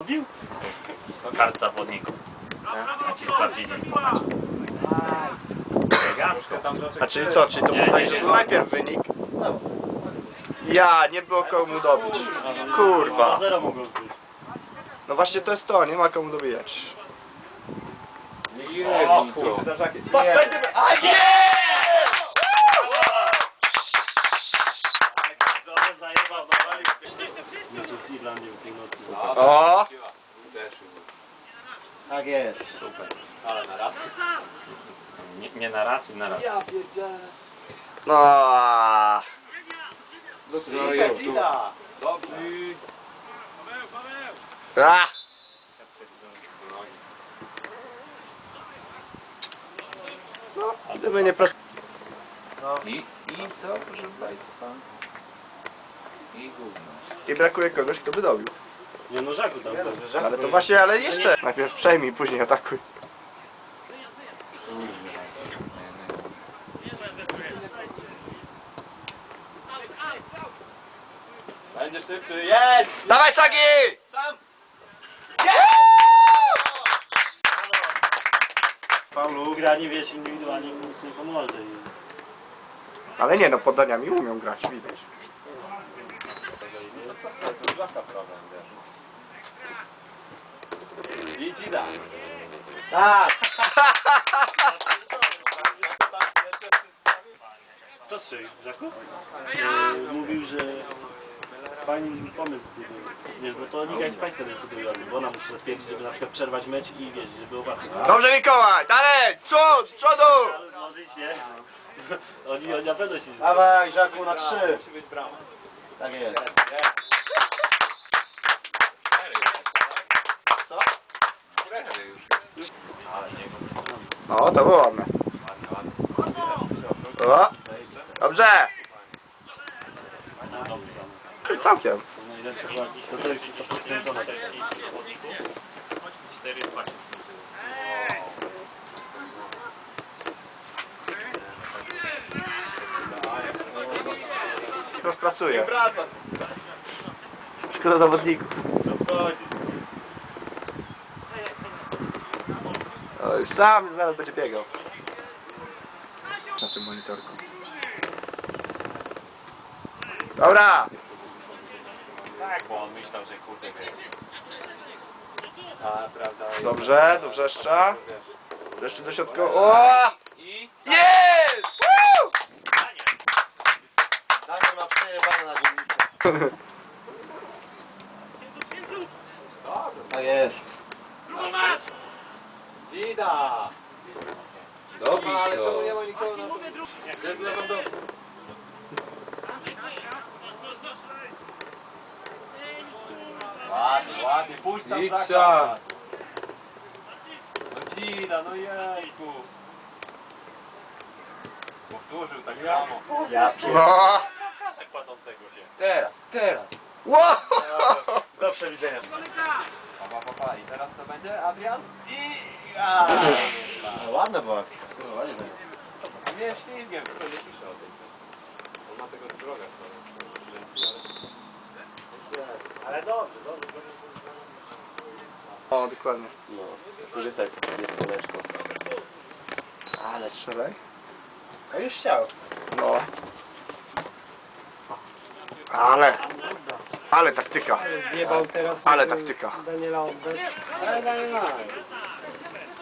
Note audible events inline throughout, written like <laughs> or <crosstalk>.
Mówił? kart zawodników. A ci sprawdzili. Elegancko. A czyli co, czyli to Nie, było tak, nie, że nie. był najpierw wynik? Ja, nie było komu dobić. Kurwa. 2-0 mogło być. No właśnie to jest to, nie ma komu dobijać. O kurde. Będziemy... A nie! Zawalił. Z Irlandii piękno O! Jest. Super. Ale na raz. Nie, nie na raz i na raz. Ja pierdzielę. No. No to dzida. Dobry. A! No, gdyby nie prosto. I, I co, proszę Państwa? I gówno. I brakuje kogoś, kto by dobił. Nie no, Żaku tam był. Ale to właśnie, ale jeszcze. Najpierw przejmij, później atakuj. Będzie szybszy. Jest! Dawaj Sagi! Sam! Paulu. Granie wiesz indywidualnie nic nie pomoże. I... Ale nie no, podaniami umią grać, widać. No co z tym? To zwłaszcza problem, wiesz. I dzida. Tak! To strzelił, Żaku? E, mówił, że fajny pomysł był. Wiesz, bo to Liga Hiszpańska decyduje o tym, bo ona musi zatwierdzić, żeby na przykład przerwać mecz i wiesz, żeby obaczyć. Dobrze Mikołaj, dalej! Przód, z przodu! Ale złożyć się. <laughs> Oni, oni na pewno się... Dawaj, Żaku, na trzy. Musi być brama. Tak jest. jest. Co? No, to było ładne. O, dobrze! Całkiem. Cztery spaki. Rozpracuję. Wraca. Szkoda zawodników. Rozchodzi. O, już sam zaraz będzie biegał. Na tym monitorku. Dobra! Tak, bo on myślał, że kurde wie. A, prawda. jest- Dobrze, do wrzeszcza. Wreszcie do środka. O! I Jest! Woo! Daniel ma przejebane na dzielnicę. <laughs> Tak jest. Dzida! Dobij Ale czemu nie to. ma nikogo na tym? Gdzie jest Lewandowski? Ładnie, ładnie, pójdź tam Idź. No Dzida, no jejku. Powtórzył tak samo. Ja. No! Kasę kładącego się. Teraz, teraz. Wow! Do przewidzenia. I teraz co będzie, Adrian? I... A, Ładna była akcja. Ładnie mnie ślizgiem, tylko nie pisze o tej kwestii. On ma tego drogę. Ale dobrze, dobrze, dobrze. O, dokładnie. No, skorzystać sobie, jest słoneczko. Ale strzelaj. A już chciał. No. Ale, ale taktyka. Zjebał teraz. Ale taktyka. Daniela oddać. Ale Daniela.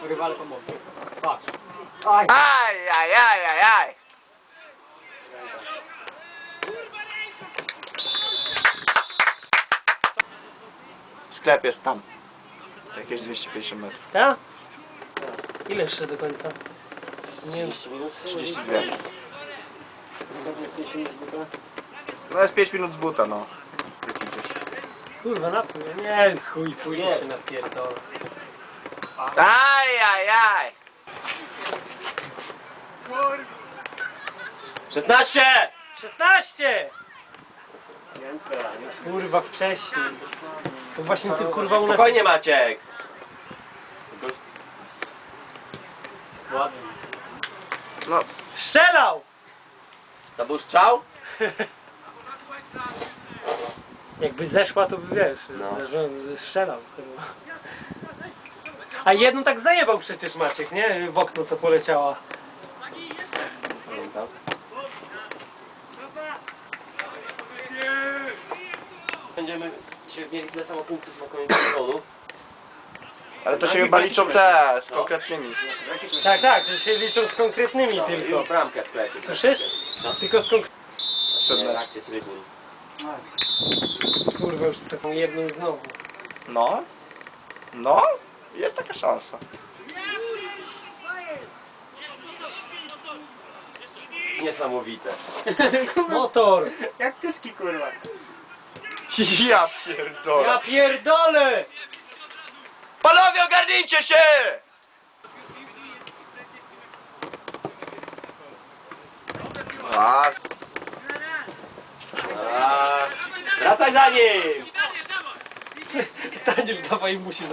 Rywal pomogł. Patrz. Aj. Aj, aj, aj, aj. Sklep jest tam. Jakieś 250 metrów. Ta? Ile jeszcze do końca? Nie wiem. 32. Jest 5 minut buta. No jest 5 minut z buta, no. Kurwa, napój. Nie, chuj, pójdzie się napierdolę. Aj, aj, aj. 16! 16! Kurwa, wcześniej. To właśnie ty kurwa u nas... Spokojnie Maciek! Ładnie. No, Strzelał! To był strzał? <laughs> Jakby zeszła, to by wiesz, No. że strzelał. A jedną tak zajebał przecież Maciek, nie? W okno co poleciała. Pamiętam. Będziemy się mieli tyle samo punktów na koniec sezonu. Ale to się chyba liczą te, z konkretnymi. Tak, tak, to się liczą z konkretnymi No, tylko. już bramkę. Słyszysz? Co? Tylko z konkretnymi. Trybun. Kurwa, już z taką jedną znowu. No. No. Jest taka szansa. Niesamowite. <laughs> Motor! Jak tyczki kurwa. Ja pierdolę. Ja pierdolę! Panowie, ogarnijcie się! A, A, wracaj za nim! Daniel dawaj musi.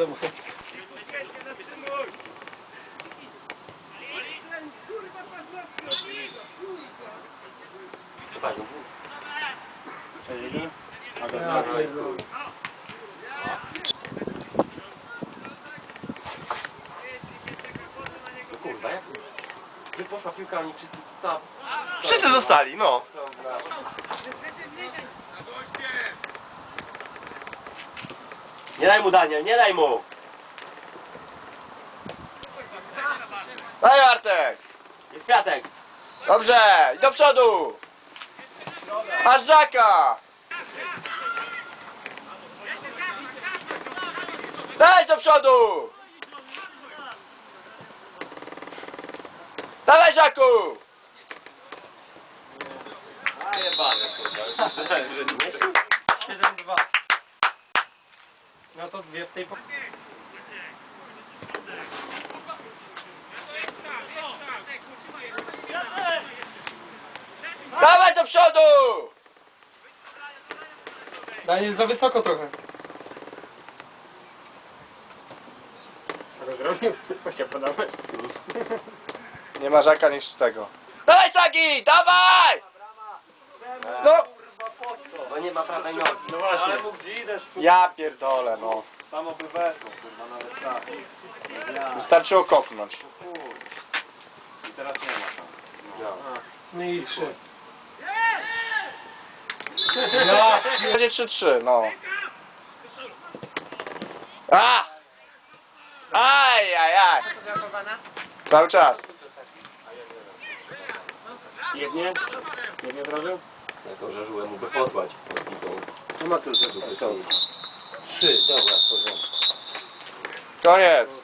No kurwa, jak Gdy poszła piłka, oni wszyscy stop. wszyscy zostali, no. Nie daj mu Daniel, nie daj mu! Daj Artek. Jest kwiatek! Dobrze, i do przodu. Masz Żaka. Daj do przodu. Dawaj Żaku. A jebany, kurwa, już myślałem, że nie. 7-2. No to dwie w tej po... Dawaj do przodu. Daniel za wysoko trochę. Zrobił? Się podoba. Nie ma Żaka niż z tego. Dawaj Sagi, dawaj. No, Bo nie ma prawej nogi. No właśnie. Ale mógł gdzie ja pierdolę, no. samo by weszło, kurwa, nawet tak. Ja, Wystarczyło kopnąć. i teraz nie ma tam. No i trzy. Będzie 3-3, no. A! Aj, aj, aj. Cały czas. Jednie? Jednie wrażył? Jako, że żułem mógłby posłać. Tu ma klucze, są. Trzy, dobra, w porządku. Koniec.